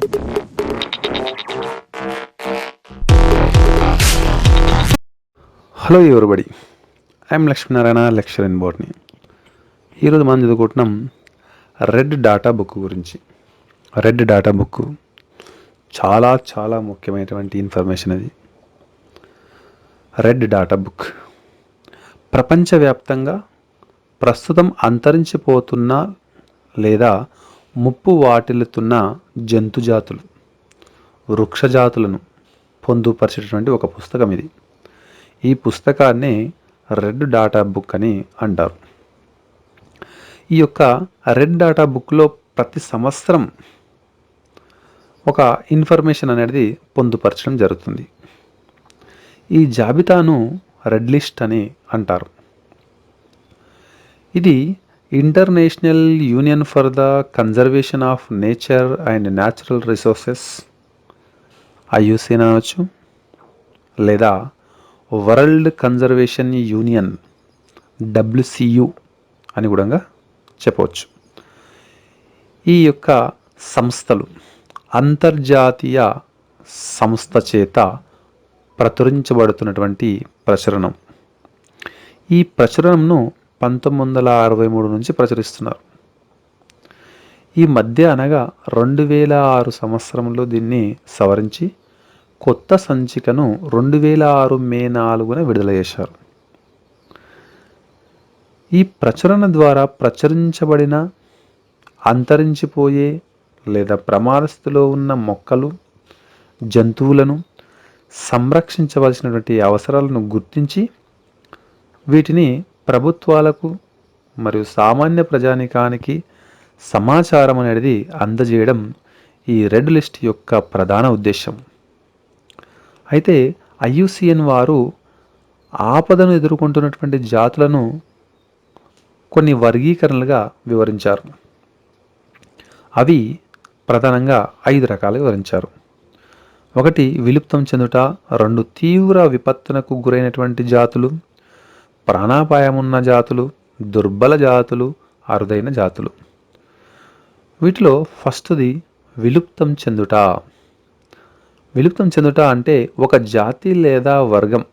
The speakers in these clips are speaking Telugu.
Hello everybody I'm Lakshminarayana lecture in బోర్ని ఈరోజు మనం చదువుకుంటున్నాం రెడ్ డాటా బుక్ గురించి. రెడ్ డాటా బుక్ చాలా చాలా ముఖ్యమైనటువంటి ఇన్ఫర్మేషన్ అది. రెడ్ డాటా బుక్ ప్రపంచవ్యాప్తంగా ప్రస్తుతం అంతరించిపోతున్న లేదా ముప్పు వాటిల్లుతున్న జంతు జాతులు పొందుపరిచేటటువంటి ఒక పుస్తకం ఇది. ఈ పుస్తకాన్ని రెడ్ డాటా బుక్ అని అంటారు. ఈ యొక్క రెడ్ డాటా బుక్లో ప్రతి సంవత్సరం ఒక ఇన్ఫర్మేషన్ అనేది పొందుపరచడం జరుగుతుంది. ఈ జాబితాను రెడ్ లిస్ట్ అని అంటారు. ఇది international union for the conservation of nature and natural resources IUC అనవచ్చు లేదా వరల్డ్ కన్జర్వేషన్ యూనియన్ డబ్ల్యూసియు అని కూడా చెప్పవచ్చు. ఈ యొక్క సంస్థలు అంతర్జాతీయ సంస్థ చేత ప్రచురించబడుతున్నటువంటి ప్రచురణం. ఈ ప్రచురణంను పంతొమ్మిది వందల అరవై మూడు నుంచి ప్రచురిస్తున్నారు. ఈ మధ్య అనగా రెండు వేల ఆరు సంవత్సరంలో దీన్ని సవరించి కొత్త సంచికను రెండు వేల ఆరు మే నాలుగున విడుదల చేశారు. ఈ ప్రచురణ ద్వారా ప్రచురించబడిన అంతరించిపోయే లేదా ప్రమాదస్థితిలో ఉన్న మొక్కలు జంతువులను సంరక్షించవలసినటువంటి అవసరాలను గుర్తించి వీటిని ప్రభుత్వాలకు మరియు సామాన్య ప్రజానికానికి సమాచారం అనేది అందజేయడం ఈ రెడ్ లిస్ట్ యొక్క ప్రధాన ఉద్దేశం అయితే ఐయుసిఎన్ వారు ఆపదను ఎదుర్కొంటున్నటువంటి జాతులను కొన్ని వర్గీకరణలుగా వివరించారు. అవి ప్రధానంగా ఐదు రకాలుగా వివరించారు. ఒకటి విలుప్తం చెందుట రెండు తీవ్ర విపత్తునకు గురైనటువంటి జాతులు ప్రాణాపాయమున్న జాతులు దుర్బల జాతులు అరుదైన జాతులు. వీటిలో ఫస్ట్ది విలుప్తం చెందుట. విలుప్తం చెందుట అంటే ఒక జాతి లేదా వర్గం.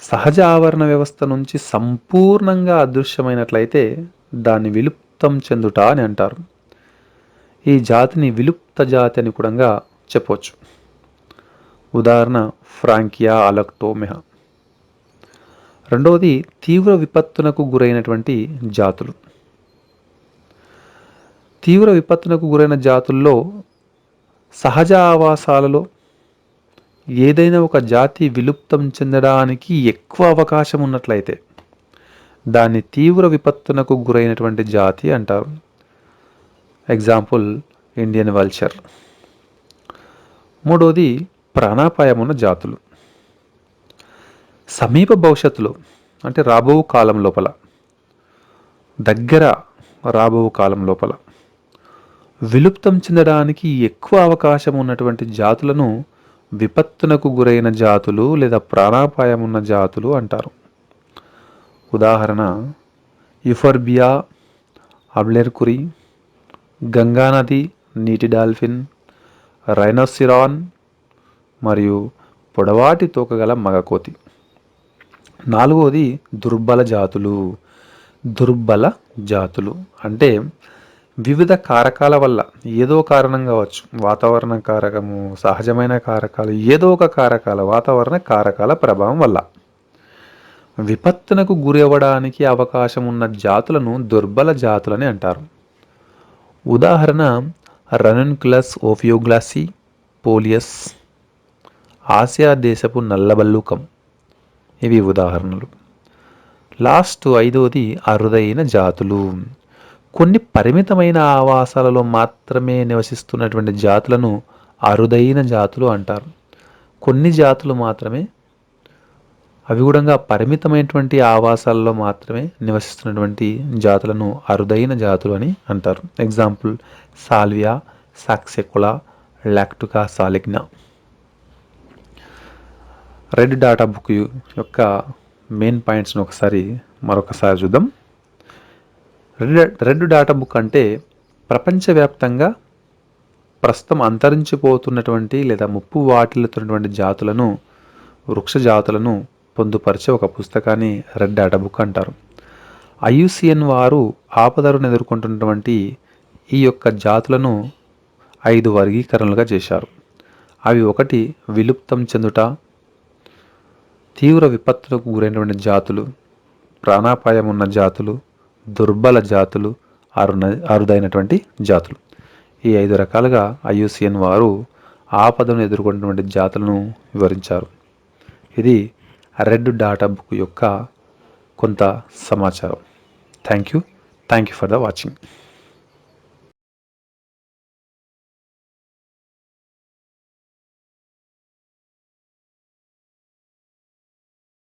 సహజ ఆవరణ వ్యవస్థ నుంచి సంపూర్ణంగా అదృశ్యమైనట్లయితే దాన్ని విలుప్తం చెందుట అని అంటారు. ఈ జాతిని విలుప్త జాతి అని కూడా చెప్పవచ్చు ఉదాహరణ ఫ్రాంకియా అలక్టోమెహా. రెండవది తీవ్ర విపత్తునకు గురైనటువంటి జాతులు. తీవ్ర విపత్తునకు గురైన జాతుల్లో సహజ ఆవాసాలలో ఏదైనా ఒక జాతి విలుప్తం చెందడానికి ఎక్కువ అవకాశం ఉన్నట్లయితే దాన్ని తీవ్ర విపత్తునకు గురైనటువంటి జాతి అంటారు. Example Indian vulture. మూడవది ప్రాణాపాయం ఉన్న జాతులు. సమీప భవిష్యత్తులో అంటే రాబో కాలం లోపల దగ్గర రాబో కాలం లోపల విలుప్తం చెందడానికి ఎక్కువ అవకాశం ఉన్నటువంటి జాతులను విపత్తునకు గురైన జాతులు లేదా ప్రాణాపాయం ఉన్న జాతులు అంటారు. ఉదాహరణ యుఫర్బియా అబ్లెర్కురి గంగానది నీటి డాల్ఫిన్ రైనోసిరాన్ మరియు పొడవాటి తోకగల మగకోతి. నాలుగవది దుర్బల జాతులు. దుర్బల జాతులు అంటే వివిధ కారకాల వల్ల ఏదో కారణం కావచ్చు. వాతావరణ కారకము సహజమైన కారకాలు ఏదో ఒక కారకాల వాతావరణ కారకాల ప్రభావం వల్ల. విపత్తునకు గురి అవ్వడానికి అవకాశం ఉన్న జాతులను దుర్బల జాతులని అంటారు. ఉదాహరణ రనన్క్లస్ ఓఫియోగ్లాసి పోలియస్ ఆసియా దేశపు నల్లబల్లూకం. ఇవి ఉదాహరణలు. లాస్ట్ ఐదవది అరుదైన జాతులు. కొన్ని పరిమితమైన ఆవాసాలలో మాత్రమే నివసిస్తున్నటువంటి జాతులను అరుదైన జాతులు అంటారు. కొన్ని జాతులు మాత్రమే అవి కూడా పరిమితమైనటువంటి ఆవాసాలలో మాత్రమే నివసిస్తున్నటువంటి జాతులను అరుదైన జాతులు అని అంటారు. ఎగ్జాంపుల్ సాల్వియా సాక్సెకులా లాక్టుకా సాలిగ్నా రెడ్ డాటా బుక్ యొక్క మెయిన్ పాయింట్స్ని ఒకసారి మరొకసారి చూద్దాం. రెడ్ రెడ్ డాటా బుక్ అంటే ప్రపంచవ్యాప్తంగా ప్రస్తుతం అంతరించిపోతున్నటువంటి లేదా ముప్పు వాటిల్లుతున్నటువంటి జాతులను వృక్ష జాతులను పొందుపరిచే ఒక పుస్తకాన్ని రెడ్ డాటా బుక్ అంటారు. ఐయుసిఎన్ వారు ఆపదలను ఎదుర్కొంటున్నటువంటి ఈ యొక్క జాతులను ఐదు వర్గీకరణలుగా చేశారు. అవి ఒకటి విలుప్తం చెందుట తీవ్ర విపత్తులకు గురైనటువంటి జాతులు ప్రాణాపాయం ఉన్న జాతులు దుర్బల జాతులు అరుణ అరుదైనటువంటి జాతులు. ఈ ఐదు రకాలుగా ఐయుసిఎన్ వారు ఆపదను ఎదుర్కొన్నటువంటి జాతులను వివరించారు. ఇది రెడ్ డాటా బుక్ యొక్క కొంత సమాచారం. Thank you. Thank you for the watching.